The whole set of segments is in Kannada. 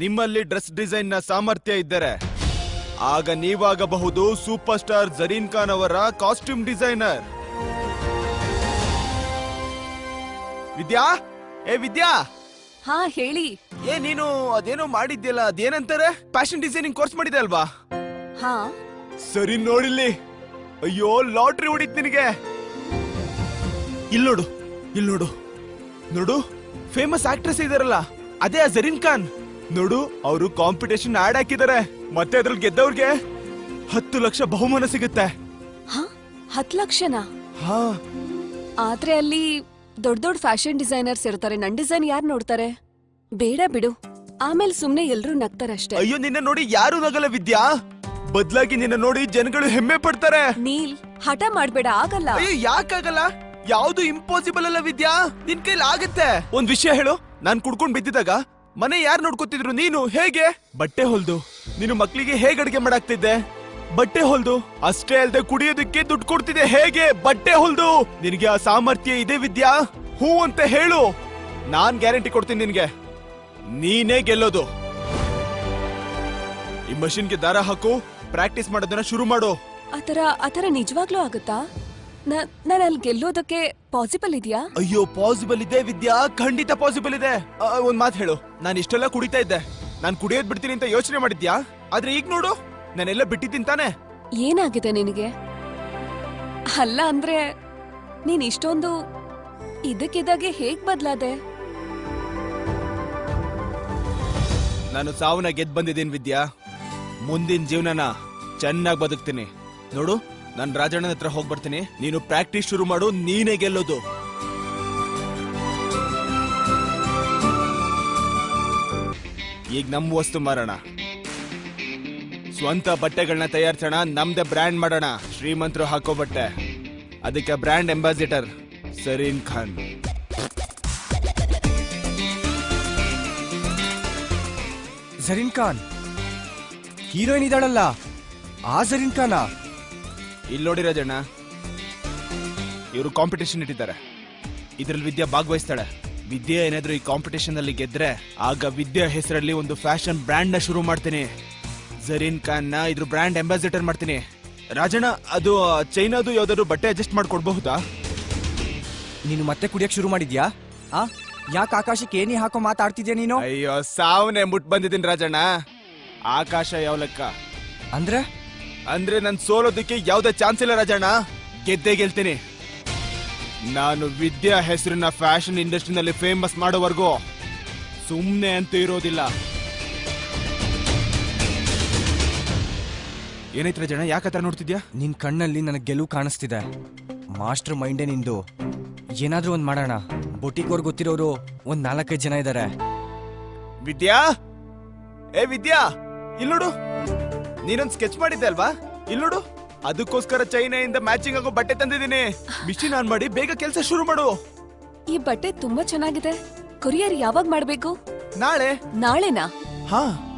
ನಿಮ್ಮಲ್ಲಿ ಡ್ರೆಸ್ ಡಿಸೈನ್ನ ಸಾಮರ್ಥ್ಯ ಇದ್ದರೆ ಆಗ ನೀವಾಗಬಹುದು ಸೂಪರ್ ಸ್ಟಾರ್ ಜರೀನ್ ಖಾನ್ ಅವರ ಕಾಸ್ಟ್ಯೂಮ್ ಡಿಸೈನರ್. ವಿದ್ಯಾ? ಏ ವಿದ್ಯಾ? ಹಾ ಹೇಳಿ. ಏ ನೀನು ಅದೇನೋ ಮಾಡಿದ್ಯಲ್ಲ ಅದೇನಂತಾರೆ? ಫ್ಯಾಷನ್ ಡಿಸೈನಿಂಗ್ ಕೋರ್ಸ್ ಮಾಡಿದೆ ಅಲ್ವಾ? ಹಾ. ಸರಿ ನೋಡಿಲ್ಲಿ. ಅಯ್ಯೋ ಲಾಟ್ರಿ ಹೊಡಿತ್ ನಿನಗೆ. ಇಲ್ ನೋಡು ಇಲ್ ನೋಡು ನೋಡು ಫೇಮಸ್ ಆಕ್ಟ್ರೆಸ್ ಇದಾರಲ್ಲ ಅದೇ ಆ ಜರೀನ್ ಖಾನ್. ನೋಡು ಅವರು ಕಾಂಪಿಟೇಷನ್ ಆಡ್ ಹಾಕಿದ್ದಾರೆ ಮತ್ತೆ ಅದ್ರಲ್ಲಿ ಗೆದ್ದವ್ರಿಗೆ ಹತ್ತು ಲಕ್ಷ ಬಹುಮಾನ ಸಿಗುತ್ತೆ. ಹಾ? ಹತ್ ಲಕ್ಷನಾ? ಹಾ. ಆದ್ರೆ ಅಲ್ಲಿ ದೊಡ್ಡ ದೊಡ್ಡ ಫ್ಯಾಷನ್ ಡಿಸೈನರ್ಸ್ ಇರ್ತಾರೆ. ನನ್ ಡಿಸೈನ್ ಯಾರು ನೋಡ್ತಾರೆ? ಬೇಡ ಬಿಡು. ಆಮೇಲೆ ಸುಮ್ನೆ ನಗ್ತಾರೆ ನಗ್ತಾರಷ್ಟೇ ಅಯ್ಯೋ ನಿನ್ನ ನೋಡಿ ಯಾರು ನಗಲ್ಲ ವಿದ್ಯಾ? ಬದ್ಲಾಗಿ ನಿನ್ನ ನೋಡಿ ಜನಗಳು ಹೆಮ್ಮೆ ಪಡ್ತಾರೆ. ನೀಲ್ ಹಠ ಮಾಡ್ಬೇಡ ಆಗಲ್ಲ. ಅಯ್ಯೋ ಯಾಕಾಗಲ್ಲ? ಯಾವ್ದು ಇಂಪಾಸಿಬಲ್ ಅಲ್ಲ ವಿದ್ಯಾ? ನಿನ್ ಕೈಲಿ ಆಗುತ್ತೆ. ಒಂದ್ ವಿಷಯ ಹೇಳು. ನಾನ್ ಕುಡ್ಕೊಂಡ್ ಬಿದ್ದಿದಾಗ ಮನೆ ಯಾರು ನೋಡ್ಕೋತಿದ್ರು? ನೀನು? ಹೇಗೆ? ಬಟ್ಟೆ ಹೊಲ್ದು. ನೀನು ಮಕ್ಕಳಿಗೆ ಹೇಗೆ ಅಡಿಗೆ ಮಾಡಾಕ್ತಿದ್ದೆ? ಬಟ್ಟೆ ಹೊಲ್ದು. ಅಷ್ಟೇ ಅಲ್ಲದೆ ಕುಡಿಯೋದಕ್ಕೆ ದುಡ್ಡು ಕೊಡ್ತಿದೆ ಹೇಗೆ? ಬಟ್ಟೆ ಹೊಲ್ದು. ನಿನಗೆ ಆ ಸಾಮರ್ಥ್ಯ ಇದೆ ವಿದ್ಯಾ? ಹೂ ಅಂತ ಹೇಳು. ನಾನ್ ಗ್ಯಾರಂಟಿ ಕೊಡ್ತೀನಿ ನಿನಗೆ. ನೀನೇ ಗೆಲ್ಲೋದು. ಈ ಮಷಿನ್ಗೆ ದಾರ ಹಾಕು. ಪ್ರಾಕ್ಟೀಸ್ ಮಾಡೋದನ್ನ ಶುರು ಮಾಡು. ಆತರ ಆತರ ನಿಜವಾಗ್ಲೂ ಆಗುತ್ತಾ? ನಾನು ನಾನ್ ಅಲ್ಲಿ ಗೆಲ್ಲೋದಕ್ಕೆ ಪಾಸಿಬಲ್ ಇದೆಯಾ? ಅಯ್ಯೋ ಪಾಸಿಬಲ್ ಇದೆ ವಿದ್ಯಾ ಖಂಡಿತ ಪಾಸಿಬಲ್ ಇದೆ. ಆ, ಒಂದ್ ಮಾತು ಹೇಳು. ನಾನು ಇಷ್ಟೆಲ್ಲ ಕುಡಿತಾ ಇದ್ದೆ. ನಾನು ಕುಡಿಯೋದ್ ಬಿಡ್ತೀನಿ ಅಂತ ಯೋಚನೆ ಮಾಡಿದ್ಯಾ? ಆದ್ರೆ ಈಗ ನೋಡು ನಾನೆಲ್ಲ ಬಿಟ್ಟಿದ್ದೀನಿ ತಾನೆ. ಏನಾಗಿದೆ ನಿನಗೆ? ಅಲ್ಲ ಅಂದ್ರೆ ನೀನ್ ಇಷ್ಟೊಂದು ಇದಕ್ಕಿದ್ದಾಗೆ ಹೇಗ್ ಬದ್ಲಾದೆ? ನಾನು ಸಾವನ್ನ ಗೆದ್ ಬಂದಿದ್ದೀನಿ ವಿದ್ಯಾ. ಮುಂದಿನ ಜೀವನನ ಚೆನ್ನಾಗಿ ಬದುಕ್ತೀನಿ. ನೋಡು. ನಾನು ರಾಜಣ್ಣನ ಹತ್ರ ಹೋಗ್ ಬರ್ತೀನಿ. ನೀನು ಪ್ರಾಕ್ಟೀಸ್ ಶುರು ಮಾಡು, ನೀನೇ ಗೆಲ್ಲೋದು. ಈಗ ನಮ್ಮ ವಸ್ತು ಮಾರೋಣ. ಸ್ವಂತ ಬಟ್ಟೆಗಳನ್ನ ತಯಾರಿಸೋಣ, ನಮ್ದೇ ಬ್ರ್ಯಾಂಡ್ ಮಾಡೋಣ. ಶ್ರೀಮಂತರು ಹಾಕೋ ಬಟ್ಟೆ. ಅದಕ್ಕೆ brand ambassador Sareen Khan. Zareen Khan? Heroine ಇದ್ದಾಳಲ್ಲ? ಆ ಜರೀನ್ ಖಾನಾ? ಇಲ್ಲಿ ನೋಡಿ ರಾಜಣ್ಣ ಇವರು ಕಾಂಪಿಟೇಷನ್ ಇಟ್ಟಿದ್ದಾರೆ. ಇದ್ರಲ್ಲಿ ವಿದ್ಯಾ ಭಾಗವಹಿಸ್ತಾಳೆ. ವಿದ್ಯೆ ಏನಾದ್ರೂ ಈ ಕಾಂಪಿಟೇಷನ್ ಅಲ್ಲಿ ಗೆದ್ರೆ ಆಗ ವಿದ್ಯಾ ಹೆಸರಲ್ಲಿ ಒಂದು ಫ್ಯಾಷನ್ ಬ್ರ್ಯಾಂಡ್ನ ಶುರು ಮಾಡ್ತೀನಿ. ಜರೀನ್ ಖಾನ್ನ ಇದ್ರ ಬ್ರ್ಯಾಂಡ್ ಅಂಬಾಸಿಡರ್ ಮಾಡ್ತೀನಿ. ರಾಜಣ್ಣ ಅದು ಚೈನಾದು ಯಾವ್ದಾದ್ರು ಬಟ್ಟೆ ಅಡ್ಜಸ್ಟ್ ಮಾಡ್ಕೊಡ್ಬಹುದಾ? ನೀನು ಮತ್ತೆ ಕುಡಿಯಕ್ ಶುರು ಮಾಡಿದ್ಯಾ? ಆ? ಯಾಕೆ ಆಕಾಶಕ್ಕೆ ಏನಿ ಹಾಕೋ ಮಾತಾಡ್ತಿದ್ಯಾ ನೀನು? ಅಯ್ಯೋ ಸಾವನೆ ಮುಟ್ ಬಂದಿದ್ದೀನಿ ರಾಜಣ್ಣ. ಆಕಾಶ ಯಾವ ಲೆಕ್ಕ? ಅಂದ್ರೆ? ಅಂದ್ರೆ ನನ್ ಸೋಲೋದಕ್ಕೆ ಯಾವ್ದೇ ಚಾನ್ಸ್ ಇಲ್ಲ ರಾಜಣ್ಣ. ಗೆದ್ದೇ ಗೆಲ್ತೀನಿ. ನಾನು ವಿದ್ಯಾ ಹೆಸರಿನ ಫ್ಯಾಷನ್ ಇಂಡಸ್ಟ್ರಿನಲ್ಲಿ ಫೇಮಸ್ ಮಾಡೋವರೆಗೂ ಸುಮ್ಮನೆ ಅಂತೂ ಇರೋದಿಲ್ಲ. ಏನೈತ್ ರಾಜಣ್ಣ? ಯಾಕತ್ರ ನೋಡ್ತಿದ್ಯಾ? ನಿನ್ ಕಣ್ಣಲ್ಲಿ ನನಗೆ ಗೆಲುವು ಕಾಣಿಸ್ತಿದೆ. ಮಾಸ್ಟರ್ ಮೈಂಡೇ ನಿಂದು. ಏನಾದ್ರೂ ಒಂದ್ ಮಾಡೋಣ. ಬೊಟಿಕ್ ಅವ್ರು ಗೊತ್ತಿರೋರು ಒಂದ್ ನಾಲ್ಕೈದು ಜನ ಇದ್ದಾರೆ ವಿದ್ಯಾ? ಏ ವಿದ್ಯಾ? ಇಲ್ ನೋಡು. ನೀನೊಂದ್ ಸ್ಕೆಚ್ ಮಾಡಿದ್ದೆ ಅಲ್ವಾ? ಇಲ್ಲೋಡು ಅದಕ್ಕೋಸ್ಕರ ಚೈನಾಯಿಂದ ಮ್ಯಾಚಿಂಗ್ ಆಗೋ ಬಟ್ಟೆ ತಂದಿದ್ದೀನಿ. ಮಿಷಿನ್ ಆನ್ ಮಾಡಿ ಬೇಗ ಕೆಲಸ ಶುರು ಮಾಡು. ಈ ಬಟ್ಟೆ ತುಂಬಾ ಚೆನ್ನಾಗಿದೆ. ಕೊರಿಯರ್ ಯಾವಾಗ ಮಾಡ್ಬೇಕು? ನಾಳೆ. ನಾಳೆನಾ? ಹಾ.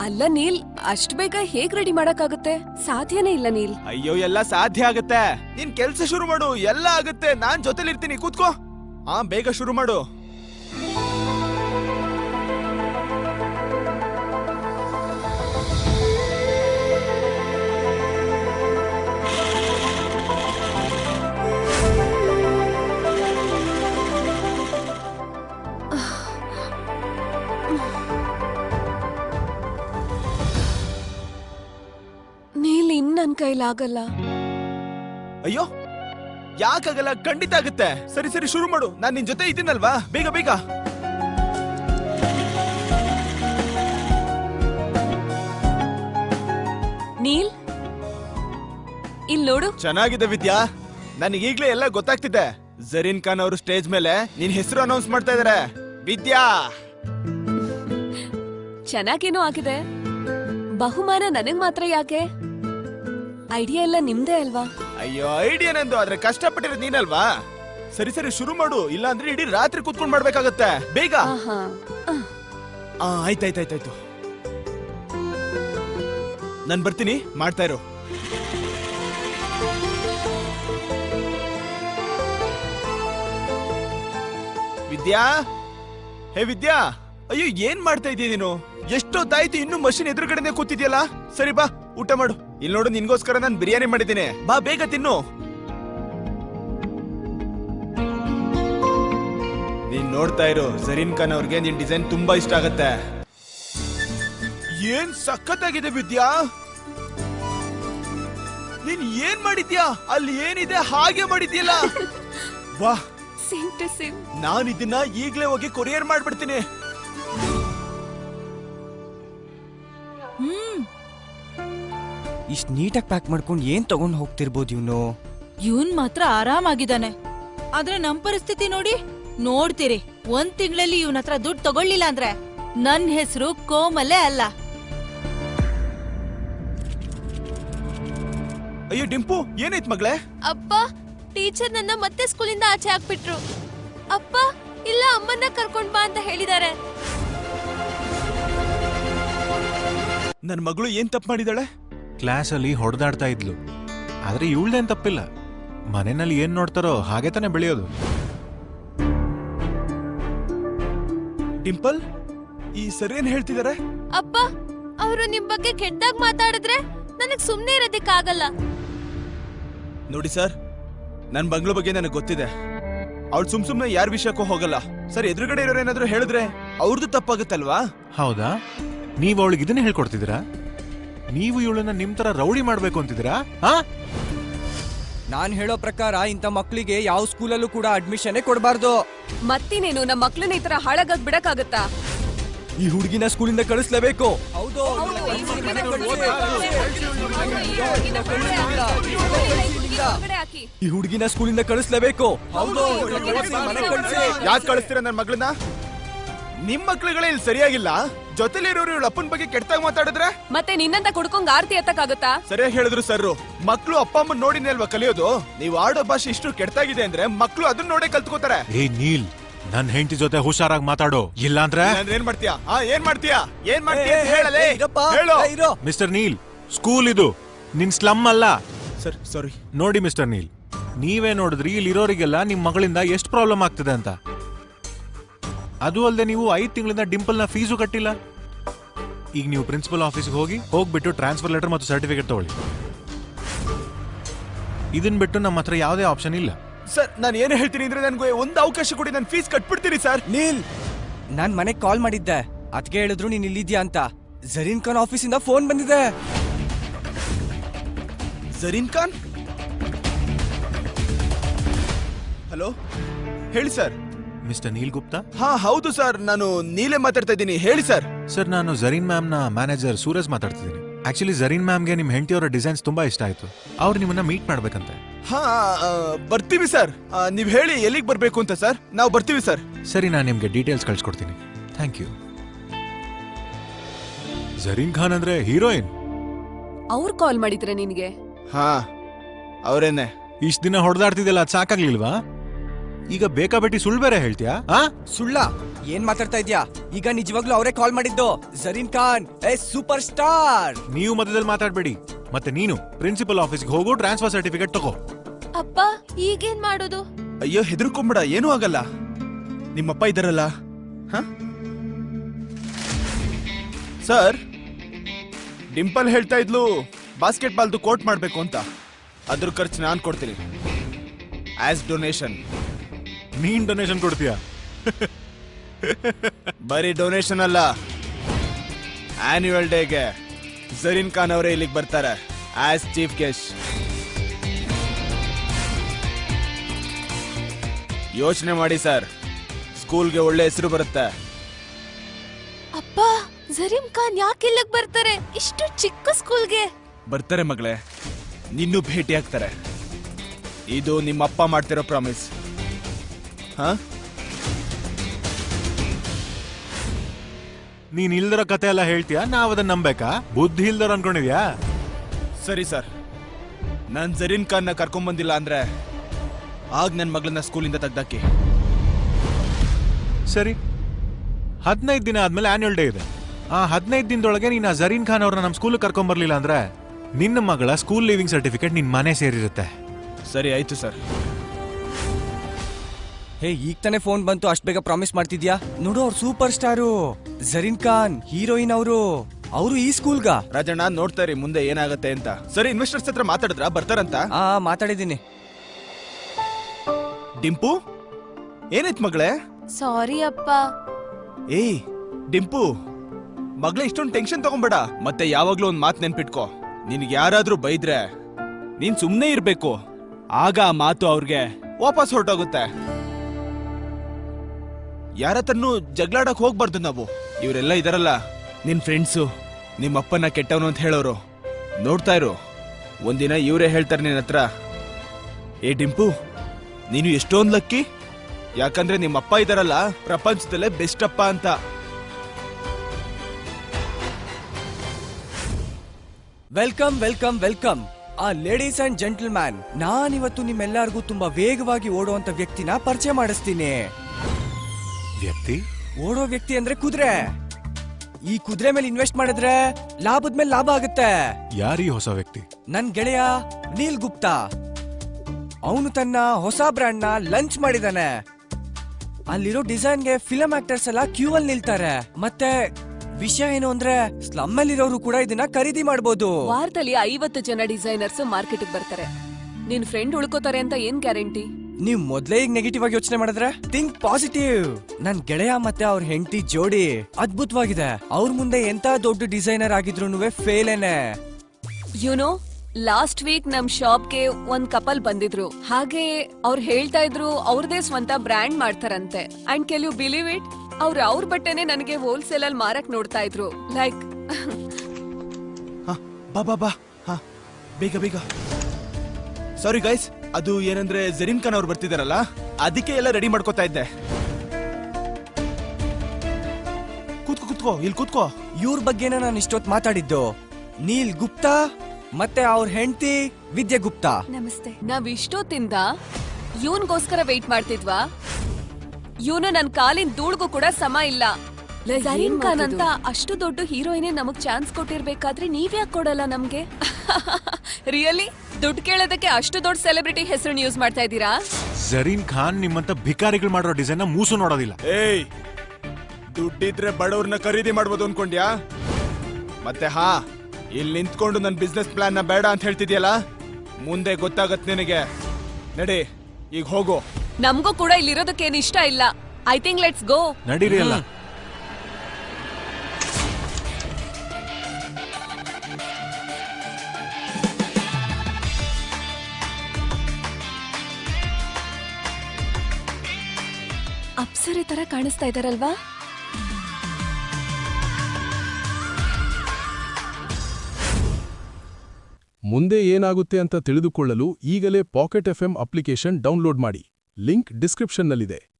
ಅಲ್ಲ ನೀಲ್ ಅಷ್ಟ್ ಬೇಗ ಹೇಗ್ ರೆಡಿ ಮಾಡಕ್ಕಾಗುತ್ತೆ? ಸಾಧ್ಯನೇ ಇಲ್ಲ ನೀಲ್. ಅಯ್ಯೋ ಎಲ್ಲ ಸಾಧ್ಯ ಆಗತ್ತೆ. ನೀನ್ ಕೆಲ್ಸ ಶುರು ಮಾಡು. ಎಲ್ಲ ಆಗುತ್ತೆ. ನಾನ್ ಜೊತೆಲಿರ್ತೀನಿ. ಕೂತ್ಕೋ. ಹಾ ಬೇಗ ಶುರು ಮಾಡು. ಕೈಲಾಗಲ್ಲ. ಅಯ್ಯೋ ಯಾಕಾಗಲ್ಲ? ಖಂಡಿತ ಆಗುತ್ತೆ. ಸರಿ ಸರಿ ಶುರು ಮಾಡು. ನಾನು ನಿನ್ ಜೊತೆ ಇದ್ದೀನಲ್ವಾ? ಬೇಗ ಬೇಗ. ನೀಲ್? ಇಲ್ ನೋಡು. ಚೆನ್ನಾಗಿದೆ ವಿದ್ಯಾ. ನನಗೆ ಈಗ್ಲೇ ಎಲ್ಲ ಗೊತ್ತಾಗ್ತಿದೆ. ಜರೀನ್ ಖಾನ್ ಅವರು ಸ್ಟೇಜ್ ಮೇಲೆ ನಿನ್ ಹೆಸರು ಅನೌನ್ಸ್ ಮಾಡ್ತಾ ಇದಾರೆ. ವಿದ್ಯಾ! ಚೆನ್ನಾಗೇನೋ ಆಗಿದೆ. ಬಹುಮಾನ ನನಗ್ ಮಾತ್ರ ಯಾಕೆ? ಐಡಿಯಾ ಎಲ್ಲ ನಿಮ್ದೇ ಅಲ್ವಾ? ಅಯ್ಯೋ ಐಡಿಯಾ ನಂದು ಆದ್ರೆ ಕಷ್ಟಪಟ್ಟಿರೋದು ನೀನಲ್ವಾ? ಸರಿ ಸರಿ ಶುರು ಮಾಡು. ಇಲ್ಲ ಅಂದ್ರೆ ಇಡೀ ರಾತ್ರಿ ಕೂತ್ಕೊಂಡು ಮಾಡ್ಬೇಕಾಗತ್ತೆ. ಬೇಗ. ಆಹಾ. ಆಯ್ತು ಆ ಆಯ್ತಾಯ್ತಾಯ್ತಾಯ್ತು. ನಾನು ಬರ್ತೀನಿ. ಮಾಡ್ತಾ ಇರು. ವಿದ್ಯಾ? ಹೇ ವಿದ್ಯಾ! ಅಯ್ಯೋ ಏನ್ ಮಾಡ್ತಾ ಇದೀಯ ನೀನು? ಎಷ್ಟೊತ್ತಾಯ್ತು? ಇನ್ನು ಮಷಿನ್ ಎದುರುಗಡೆನೆ ಕೂತಿದ್ಯಲ್ಲ? ಸರಿ ಬಾ. ಊಟ ಮಾಡು. ಇಲ್ಲಿ ನೋಡು ನಿನ್ಗೋಸ್ಕರ ನಾನು ಬಿರಿಯಾನಿ ಮಾಡಿದ್ದೀನಿ. ಬಾ ಬೇಗ ತಿನ್ನು. ನೀನ್ ನೋಡ್ತಾ ಇರು ಜರೀನ್ ಖಾನ್ ಅವ್ರಿಗೆ ನಿನ್ ಡಿಸೈನ್ ತುಂಬಾ ಇಷ್ಟ ಆಗತ್ತೆ. ಏನ್ ಸಖತ್ತಾಗಿದೆ ವಿದ್ಯಾ? ನೀನ್ ಏನ್ ಮಾಡಿದ್ಯಾ? ಅಲ್ಲಿ ಏನಿದೆ ಹಾಗೆ ಮಾಡಿದ್ಯಲ್ಲ? ವಾ ಸೇಮ್ ಟು ಸೇಮ್ ನಾನು ಇದನ್ನ ಈಗ್ಲೇ ಹೋಗಿ ಕೊರಿಯರ್ ಮಾಡ್ಬಿಡ್ತೀನಿ. ಇಷ್ಟು ನೀಟಾಗಿ ಪ್ಯಾಕ್ ಮಾಡ್ಕೊಂಡು ಏನ್ ತಗೊಂಡು ಹೋಗ್ತಿರ್ಬೋದು ಇವನು? ಇವನ್ ಮಾತ್ರ ಆರಾಮಾಗಿದ್ದಾನೆ. ಆದ್ರೆ ನಮ್ ಪರಿಸ್ಥಿತಿ ನೋಡಿ ನೋಡ್ತೀರಿ ಒಂದ್ ತಿಂಗಳಲ್ಲಿ ಇವನ್ ಹತ್ರ ದುಡ್ಡು ತಗೊಳ್ಳಿಲ್ಲ ಅಂದ್ರೆ ನನ್ ಹೆಸರು ಕೋಮಲೆ ಅಲ್ಲ. ಅಯ್ಯೋ ಡಿಂಪು ಏನಾಯ್ತು ಮಗಳೇ? ಅಪ್ಪ ಟೀಚರ್ ನನ್ನ ಮತ್ತೆ ಸ್ಕೂಲಿಂದ ಆಚೆ ಹಾಕ್ಬಿಟ್ರು ಅಪ್ಪ ಇಲ್ಲ ಅಮ್ಮನ್ನ ಕರ್ಕೊಂಡ್ ಬಾ ಅಂತ ಹೇಳಿದ್ದಾರೆ. ನನ್ನ ಮಗಳು ಏನ್ ತಪ್ಪು ಮಾಡಿದಾಳೆ ಕ್ಲಾಸಲ್ಲಿ ಹೊಡೆದಾಡ್ತಾ ಇದ್ಲು. ಆದ್ರೆ ಇವಳ್ದೇನ್ ತಪ್ಪಿಲ್ಲ. ಮನೆಯಲ್ಲಿ ಏನು ನೋಡ್ತಾರೋ ಹಾಗೆ ತಾನೇ ಬೆಳೆಯೋದು. ಡಿಂಪಲ್ ಈ ಸರಿ ಏನ್ ಹೇಳ್ತಿದಾರೆ? ಅಪ್ಪ ಅವರು ನಿಮ್ ಬಗ್ಗೆ ಕೆಟ್ಟದಾಗ ಮಾತಾಡಿದ್ರೆ ನನಗ್ ಸುಮ್ನೆ ಇರೋದಕ್ಕಾಗಲ್ಲ. ನೋಡಿ ಸರ್ ನನ್ ಬಂಗ್ಲ ಬಗ್ಗೆ ನನಗೆ ಗೊತ್ತಿದೆ. ಅವಳು ಸುಮ್ ಸುಮ್ನೆ ಯಾರ ವಿಷಯಕ್ಕೂ ಹೋಗಲ್ಲ. ಸರ್ ಎದುರುಗಡೆ ಇರೋರು ಏನಾದ್ರು ಹೇಳಿದ್ರೆ ಅವ್ರದ್ದು ತಪ್ಪಾಗುತ್ತಲ್ವಾ? ಹೌದಾ? ನೀವು ಅವಳಿಗೆ ಇದನ್ನ ಹೇಳ್ಕೊಡ್ತಿದ್ದೀರಾ? ನೀವು ಇವಳನ್ನ ನಿಮ್ ತರ ರೌಡಿ ಮಾಡ್ಬೇಕು ಅಂತಿದ್ದೀರಾ? ಹಾ ನಾನ್ ಹೇಳೋ ಪ್ರಕಾರ ಇಂಥ ಮಕ್ಕಳಿಗೆ ಯಾವ ಸ್ಕೂಲಲ್ಲೂ ಕೂಡ ಅಡ್ಮಿಷನ್ ಕೊಡಬಾರ್ದು. ಮತ್ತಿನೇನು ನಮ್ಮ ಮಕ್ಕಳನ್ನ ಈ ತರ ಹಾಳಾಗಕ್ ಬಿಡಕ್ಕಾಗತ್ತಾ? ಈ ಹುಡುಗಿನ ಸ್ಕೂಲಿಂದ ಕಳಿಸ್ಲೇಬೇಕು. ಹೌದು ಈ ಹುಡುಗಿನ ಸ್ಕೂಲಿಂದ ಕಳಿಸ್ಲೇಬೇಕು. ಹೌದು ಮನೆ ಕಳ್ಸಿ. ಯಾಕೆ ಕಳಿಸ್ತೀರ ನನ್ನ ಮಗಳನ್ನ? ನಿಮ್ ಮಕ್ಳುಗಳೇ ಇಲ್ಲಿ ಸರಿಯಾಗಿಲ್ಲ? ಜೊತೆಲಿರೋರು ಇವಳ ಅಪ್ಪನ ಬಗ್ಗೆ ಕೆಟ್ಟದಾಗ ಮಾತಾಡಿದ್ರೆ? ಮತ್ತೆ ನಿನ್ನಂತ ಕುಡ್ಕೊಂಡ್ ಆರ್ತಿ ಎತ್ತಕ್ಕಾಗತ್ತಾ? ಸರಿಯಾಗಿ ಹೇಳಿದ್ರು ಸರ್ ಮಕ್ಳು ಅಪ್ಪ ಅಮ್ಮನ್ ನೋಡಿನೇ ಅಲ್ವಾ ಕಲಿಯೋದು? ನೀವು ಆಡೋ ಭಾಷೆ ಇಷ್ಟು ಕೆಟ್ಟಾಗಿದೆ ಅಂದ್ರೆ ಮಕ್ಳು ಅದನ್ನ ನೋಡೇ ಕಲ್ತ್ಕೋತಾರೆ. ಏ ನೀಲ್ ನನ್ ಹೆಂಡತಿ ಜೊತೆ ಹುಷಾರಾಗಿ ಮಾತಾಡು. ಇಲ್ಲಾಂದ್ರೆ? ಅಂದ್ರೆ ಏನ್ ಮಾಡ್ತೀಯಾ? ಆ ಏನ್ ಮಾಡ್ತೀಯಾ? ಏನ್ ಮಾಡ್ತೀಯ ಅಂತ ಹೇಳಲೇ? ಹೇಳು. ಮಿಸ್ಟರ್ ನೀಲ್ ಸ್ಕೂಲ್ ಇದು. ನಿನ್ ಸ್ಲಮ್ ಅಲ್ಲ. ಸರ್ ಸಾರಿ ನೋಡಿ ಮಿಸ್ಟರ್ ನೀಲ್ ನೀವೇ ನೋಡಿದ್ರಿ ಇಲ್ಲಿರೋರಿಗೆಲ್ಲ ನಿಮ್ ಮಗಳಿಂದ ಎಷ್ಟು ಪ್ರಾಬ್ಲಮ್ ಆಗ್ತಿದೆ ಅಂತ. ಅದು ಅಲ್ಲದೆ ನೀವು ಐದು ತಿಂಗಳಿಂದ ಡಿಂಪಲ್ನ ಫೀಸು ಕಟ್ಟಿಲ್ಲ. ಈಗ ನೀವು ಪ್ರಿನ್ಸಿಪಲ್ ಆಫೀಸ್ಗೆ ಹೋಗಿ ಹೋಗ್ಬಿಟ್ಟು ಟ್ರಾನ್ಸ್ಫರ್ ಲೆಟರ್ ಮತ್ತು ಸರ್ಟಿಫಿಕೇಟ್ ತಗೊಳ್ಳಿ. ಇದನ್ನ ಬಿಟ್ಟು ನಮ್ಮ ಹತ್ರ ಯಾವುದೇ ಆಪ್ಷನ್ ಇಲ್ಲ. ಸರ್ ನಾನು ಏನು ಹೇಳ್ತೀನಿ ಅಂದ್ರೆ ನನಗೆ ಒಂದು ಅವಕಾಶ ಕೊಡಿ ನಾನು ಫೀಸ್ ಕಟ್ಬಿಡ್ತೀನಿ ಸರ್. ನೀಲ್! ನಾನು ಮನೆಗೆ ಕಾಲ್ ಮಾಡಿದ್ದೆ. ಅದಕ್ಕೆ ಹೇಳಿದ್ರು ನೀನು ಇಲ್ಲಿದ್ಯಾ ಅಂತ. ಜರೀನ್ ಖಾನ್ ಆಫೀಸಿಂದ ಫೋನ್ ಬಂದಿದೆ. ಜರೀನ್ ಖಾನ್? ಹಲೋ? ಹೇಳಿ ಸರ್. ಮಿಸ್ಟರ್ ನೀಲ್ ಗುಪ್ತಾ? ಹಾ ಹೌದು ಸರ್. ನಾನು ನೀಲೇ ಮಾತಾಡ್ತಾ ಇದ್ದೀನಿ ಹೇಳಿ ಸರ್. ಸರ್ ನಾನು ಜರೀನ್ ಮ್ಯಾಮ್ನ ಮ್ಯಾನೇಜರ್ ಸೂರಜ್ ಮಾತಾಡ್ತಿದ್ದೀನಿ. ಆಕ್ಚುಲಿ ಜರೀನ್ ಮ್ಯಾಮ್ಗೆ ನಿಮ್ ಹೆಂಡತಿಯವರ ಡಿಸೈನ್ಸ್ ತುಂಬಾ ಇಷ್ಟ ಆಯ್ತು. ಅವ್ರು ನಿಮ್ಮನ್ನ ಮೀಟ್ ಮಾಡ್ಬೇಕಂತೆ. ಹಾ ಆ, ಬರ್ತೀವಿ ಸರ್. ಆ, ನೀವ್ ಹೇಳಿ ಎಲ್ಲಿಗೆ ಬರ್ಬೇಕು ಅಂತ ಸರ್. ನಾವು ಬರ್ತೀವಿ ಸರ್. ಸರಿ ನಾನು ನಿಮ್ಗೆ ಡೀಟೇಲ್ಸ್ ಕಳ್ಸ್ಕೊಡ್ತೀನಿ. ಥ್ಯಾಂಕ್ ಯು ಜರೀನ್ ಖಾನ್ ಅಂದ್ರೆ ಹೀರೋಯಿನ್? ಅವ್ರು ಕಾಲ್ ಮಾಡಿದ್ರೆ ನಿನ್ಗೆ? ಹಾ ಅವರೇನೆ. ಇಷ್ಟ ದಿನ ಹೊಡೆದಾಡ್ತಿದ್ದಲ್ಲ ಅದು ಸಾಕಾಗ್ಲಿಲ್ವಾ? ಈಗ ಬೇಕಾಬೇಟಿ ಸುಳ್ಳು ಬೇರೆ ಹೇಳ್ತೀಯಾ? ಆ? ಸುಳ್ಳ. ಏನ್ ಮಾತಾಡ್ತಾ ಇದ್ಯಾ? ಈಗ ನಿಜವಾಗ್ಲೂ ಅವರೇ ಕಾಲ್ ಮಾಡಿದ್ದು. Zareen Khan a super star ನೀವು ಮಧ್ಯದಲ್ಲಿ ಮಾತಾಡ್ಬೇಡಿ. ಮತ್ತೆ ನೀನು ಪ್ರಿನ್ಸಿಪಲ್ ಆಫೀಸ್ಗೆ ಹೋಗು ಟ್ರಾನ್ಸ್ಫರ್ ಸರ್ಟಿಫಿಕೇಟ್ ತಗೋ. ಅಪ್ಪ ಈಗೇನ್ ಮಾಡೋದು? ಅಯ್ಯೋ ಹೆದರ್ಕೊಂಬಿಡ ಏನೂ ಆಗಲ್ಲ. ನಿಮ್ಮಪ್ಪ ಇದ್ದಾರಲ್ಲ? ಹ? ಸರ್ ಡಿಂಪಲ್ ಹೇಳ್ತಾ ಇದ್ಲು ಬಾಸ್ಕೆಟ್ಬಾಲ್ದು ಕೋರ್ಟ್ ಕೋಟ್ ಮಾಡ್ಬೇಕು ಅಂತ. ಅದ್ರ ಖರ್ಚು ನಾನು ಕೊಡ್ತೀನಿ. ಆಸ್ ಡೊನೇಷನ್ ನೀನ್ ಡೊನೇಷನ್ ಕೊಡ್ತೀಯ? ಬರೀ ಡೊನೇಷನ್ ಅಲ್ಲ ಆನ್ಯುವಲ್ ಡೇಗೆ ಜರೀನ್ ಖಾನ್ ಅವರೇ ಇಲ್ಲಿಗೆ ಬರ್ತಾರೆ ಆಸ್ ಚೀಫ್ ಗೆಸ್ಟ್ ಯೋಚನೆ ಮಾಡಿ ಸರ್ ಸ್ಕೂಲ್ಗೆ ಒಳ್ಳೆ ಹೆಸರು ಬರುತ್ತೆ. ಅಪ್ಪ ಜರೀಂ ಖಾನ್ ಯಾಕೆ ಇಲ್ಲಿಗೆ ಬರ್ತಾರೆ? ಇಷ್ಟು ಚಿಕ್ಕ ಸ್ಕೂಲ್ಗೆ ಬರ್ತಾರೆ ಮಗಳೇ ನಿನ್ನೂ ಭೇಟಿ ಆಗ್ತಾರೆ ಇದು ನಿಮ್ಮ ಅಪ್ಪ ಮಾಡ್ತಿರೋ ಪ್ರಾಮಿಸ್ ಹಾ ನೀನ್ ಇಲ್ದಿರೋ ಕತೆ ಎಲ್ಲ ಹೇಳ್ತೀಯಾ? ನಾವ್ ಅದನ್ನ ನಂಬೇಕಾ? ಬುದ್ಧಿ ಇಲ್ದರ ಅನ್ಕೊಂಡಿದ್ಯಾ? ಸರಿ ಸರ್. ನಾನು ಜರೀನ್ ಖಾನ್ನ ಕರ್ಕೊಂಬಂದಿಲ್ಲ ಅಂದ್ರೆ ಆಗ ನನ್ನ ಮಗಳನ್ನ ಸ್ಕೂಲಿಂದ ತೆಗ್ದಾಕಿ. ಸರಿ. ಹದಿನೈದು ದಿನ ಆದ್ಮೇಲೆ ಆನ್ಯುವಲ್ ಡೇ ಇದೆ. ಆ ಹದಿನೈದು ದಿನದೊಳಗೆ ನೀನು ಆ ಜರೀನ್ ಖಾನ್ ಅವ್ರನ್ನ ನಮ್ಮ ಸ್ಕೂಲ್ ಕರ್ಕೊಂಡ್ ಬರ್ಲಿಲ್ಲ ಅಂದ್ರೆ ನಿನ್ನ ಮಗಳ ಸ್ಕೂಲ್ ಲೀವಿಂಗ್ ಸರ್ಟಿಫಿಕೇಟ್ ನಿನ್ ಮನೆ ಸೇರಿರುತ್ತೆ. ಸರಿ ಆಯ್ತು ಸರ್. ಹೇ ಈಗ ತಾನೇ ಫೋನ್ ಬಂತು ಅಷ್ಟ್ ಬೇಗ ಪ್ರಾಮಿಸ್ ಮಾಡ್ತಿದ್ಯಾ? ನೋಡು ಅವ್ರು super star Zareen Khan heroine ಅವರು. ಅವರು ಈ ಸ್ಕೂಲ್ಗ ರಾಜಣ್ಣ ನೋಡ್ತಾ ಇರಿ ಮುಂದೆ ಏನಾಗತ್ತೆ ಅಂತ. ಸರಿ ಇನ್ವೆಸ್ಟರ್ಸ್ ಹತ್ರ ಮಾತಾಡಿದ್ರ? ಬರ್ತಾರಂತ? ಆ ಮಾತಾಡಿದ್ದೀನಿ. ಡಿಂಪು? ಏನಾಯ್ತು ಮಗಳೇ? ಸಾರಿ ಅಪ್ಪ. ಏಯ್ ಡಿಂಪು. ಮಗಳ ಇಷ್ಟೊಂದು ಟೆನ್ಷನ್ ತಗೊಂಬೇಡ. ಮತ್ತೆ ಯಾವಾಗ್ಲೂ ಒಂದ್ ಮಾತು ನೆನ್ಪಿಟ್ಕೋ. ನಿನ್ಗೆ ಯಾರಾದ್ರೂ ಬೈದ್ರೆ ನೀನ್ ಸುಮ್ನೆ ಇರ್ಬೇಕು. ಆಗ ಆ ಮಾತು ಅವ್ರಿಗೆ ವಾಪಸ್ ಹೊರಟೋಗುತ್ತೆ. ಯಾರತ್ರನು ಜಗಳಾಡಕ್ ಹೋಗ್ಬಾರ್ದು ನಾವು. ಇವರೆಲ್ಲ ಇದಾರಲ್ಲ. ನಿನ್ ಫ್ರೆಂಡ್ಸು ನಿಮ್ಮಪ್ಪನ ಕೆಟ್ಟವನು ಅಂತ ಹೇಳೋರು. ನೋಡ್ತಾ ಇರು. ಒಂದಿನ ಇವರೇ ಹೇಳ್ತಾರೆ ನಿನ್ನ ಹತ್ರ. ಏ ಡಿಂಪು, ನೀನು ಎಷ್ಟೊಂದು ಲಕ್ಕಿ. ಯಾಕಂದ್ರೆ ನಿಮ್ಮಪ್ಪ ಇದಾರಲ್ಲ, ಪ್ರಪಂಚದಲ್ಲೇ ಬೆಸ್ಟ್ ಅಪ್ಪ ಅಂತ. Welcome welcome welcome. ಆ ಲೇಡೀಸ್ ಅಂಡ್ ಜೆಂಟಲ್ಮ್ಯಾನ್ ನಾನಿವತ್ತು ನಿಮ್ಮೆಲ್ಲರಿಗೂ ತುಂಬಾ ವೇಗವಾಗಿ ಓಡುವಂತ ವ್ಯಕ್ತಿನ ಪರಿಚಯ ಮಾಡಿಸ್ತೀನಿ. ವ್ಯಕ್ತಿ? ಓಡೋ ವ್ಯಕ್ತಿ ಅಂದ್ರೆ ಕುದುರೆ. ಈ ಕುದುರೆ ಮೇಲೆ ಇನ್ವೆಸ್ಟ್ ಮಾಡಿದ್ರೆ ಲಾಭದ ಮೇಲೆ ಲಾಭ ಆಗುತ್ತೆ. ಯಾರೀ ಹೊಸ ವ್ಯಕ್ತಿ? ನನ್ ಗೆಳೆಯ ನೀಲ್ ಗುಪ್ತಾ. ಅವನು ತನ್ನ ಹೊಸ ಬ್ರ್ಯಾಂಡ್ನ ಲಂಚ್ ಮಾಡಿದಾನೆ. ಅಲ್ಲಿರೋ ಡಿಸೈನ್ಗೆ ಫಿಲಂ ಆಕ್ಟರ್ಸ್ ಎಲ್ಲ ಕ್ಯೂ ಅಲ್ಲಿ ನಿಲ್ತಾರೆ. ಮತ್ತೆ ವಿಷಯ ಏನು ಅಂದ್ರೆ ಸ್ಲಮ್ ಅಲ್ಲಿರೋರು ಕೂಡ ಇದನ್ನ ಖರೀದಿ ಮಾಡಬಹುದು ವಾರದಲ್ಲಿ ಐವತ್ತು ಜನ ಡಿಸೈನರ್ಸ್ ಮಾರ್ಕೆಟ್ ಬರ್ತಾರೆ. ನಿನ್ ಫ್ರೆಂಡ್ ಉಳ್ಕೋತಾರೆ ಅಂತ ಏನ್ ಗ್ಯಾರಂಟಿ ನೀವ್ ಮೊದ್ಲೇ ಈಗ ನೆಗೆಟಿವ್ ಆಗಿ ಯೋಚನೆ ಮಾಡಿದ್ರೆ ಥಿಂಕ್ ಪಾಸಿಟಿವ್ ನನ್ ಗೆಳೆಯ ಮತ್ತೆ ಅವ್ರ ಹೆಂಡತಿ ಜೋಡಿ. ಅದ್ಭುತವಾಗಿದೆ. ಅವ್ರ ಮುಂದೆ ಎಂತ ದೊಡ್ಡ ಡಿಸೈನರ್ ಆಗಿದ್ರು ಫೇಲೇನೆ ಯುನೋ ಲಾಸ್ಟ್ ವೀಕ್ ನಮ್ ಶಾಪ್ಗೆ ಒಂದ್ ಕಪಲ್ ಬಂದಿದ್ರು. ಹಾಗೆ ಅವ್ರು ಹೇಳ್ತಾ ಇದ್ರು ಅವ್ರದೇ ಸ್ವಂತ ಬ್ರ್ಯಾಂಡ್ ಮಾಡ್ತಾರಂತೆ. ಅಂಡ್ ಕೆಲ್ ಯು ಬಿಲೀವ್ ಇಟ್ ಅವ್ರ ಅವ್ರ ಬಟ್ಟೆನೆ ನನಗೆ ಹೋಲ್ಸೇಲ್ ಅಲ್ಲಿ ಮಾರಕ್ ನೋಡ್ತಾ ಇದ್ರು. ಲೈಕ್ ಹ, ಬಾ ಬಾ ಬಾ. ಹಾ ಬೇಗ ಬೇಗ. ಸಾರಿ ಗೈಸ್ ಅದು ಏನಂದ್ರೆ ಜರೀನ್ ಖಾನ್ ಅವ್ರು ಬರ್ತಿದಾರಲ್ಲ ಅದಕ್ಕೆ ಎಲ್ಲ ರೆಡಿ ಮಾಡ್ಕೋತಾ ಇದ್ದೆ. ಕೂತ್ಕೋ ಕೂತ್ಕೋ ಇಲ್ಲಿ ಕೂತ್ಕೋ. ಇವ್ರ ಬಗ್ಗೆನೇ ನಾನು ಇಷ್ಟೊತ್ತು ಮಾತಾಡಿದ್ದು. ನೀಲ್ ಗುಪ್ತಾ ಮತ್ತೆ ಅವ್ರ ಹೆಂಡತಿ ವಿದ್ಯಾ ಗುಪ್ತಾ. ನಮಸ್ತೆ. ನಾವ್ ಇಷ್ಟೊತ್ತಿಂದ ಇವನ್ಗೋಸ್ಕರ ವೆಯ್ಟ್ ಮಾಡ್ತಿದ್ವಾ? ಇವನು ನನ್ ಕಾಲಿನ ಧೂಳ್ಗೂ ಕೂಡ ಸಮ ಇಲ್ಲ. ಜರೀನ್ ಖಾನ್ ಅಂತ ಅಷ್ಟು ದೊಡ್ಡ ಹೀರೋಯಿನೇ ನಮಗ್ ಚಾನ್ಸ್ ಕೊಟ್ಟಿರ್ಬೇಕಾದ್ರೆ ನೀವ್ಯಾಕ್ ಕೊಡಲ್ಲ ನಮ್ಗೆ? ರಿಯಲಿ ದುಡ್ಡು ಕೇಳೋದಕ್ಕೆ ಅಷ್ಟು ದೊಡ್ಡ ಸೆಲೆಬ್ರಿಟಿ ಹೆಸರು ಯೂಸ್ ಮಾಡ್ತಾ ಇದ್ದೀರಾ? ಜರೀನ್ ಖಾನ್ ನಿಮ್ಮಂತ ಭಿಕಾರಿಗಳು ಮಾಡಿರೋ ಡಿಸೈನ್ನ ಮೂಸು ನೋಡೋದಿಲ್ಲ. ಏಯ್ ದುಡ್ಡಿದ್ರೆ ಬಡವ್ರನ್ನ ಖರೀದಿ ಮಾಡ್ಬೋದು ಅನ್ಕೊಂಡ್ಯಾ? ಮತ್ತೆ ಹಾ ಇಲ್ಲಿ ನಿಂತ್ಕೊಂಡು ನನ್ನ ಬಿಸ್ನೆಸ್ ಪ್ಲಾನ್ನ ಬೇಡ ಅಂತ ಹೇಳ್ತಿದ್ಯಲ್ಲ? ಮುಂದೆ ಗೊತ್ತಾಗತ್ ನಿನಗೆ. ನಡಿ ಈಗ ಹೋಗು. ನಮಗೂ ಕೂಡ ಇಲ್ಲಿರೋದಕ್ಕೇನು ಇಷ್ಟ ಇಲ್ಲ. ಐ ಥಿಂಕ್ ಲೆಟ್ಸ್ ಗೋ ನಡೀರಿ ಅಲ್ಲ. ಅಪ್ಸರೆ ತರ ಕಾಣಿಸ್ತಾ ಇದಾರಲ್ವಾ? ಮುಂದೆ ಏನಾಗುತ್ತೆ ಅಂತ ತಿಳಿದುಕೊಳ್ಳಲು ಈಗಲೇ ಪಾಕೆಟ್ ಎಫ್ಎಂ ಅಪ್ಲಿಕೇಶನ್ ಡೌನ್ಲೋಡ್ ಮಾಡಿ. ಲಿಂಕ್ ಡಿಸ್ಕ್ರಿಪ್ಷನ್ನಲ್ಲಿದೆ.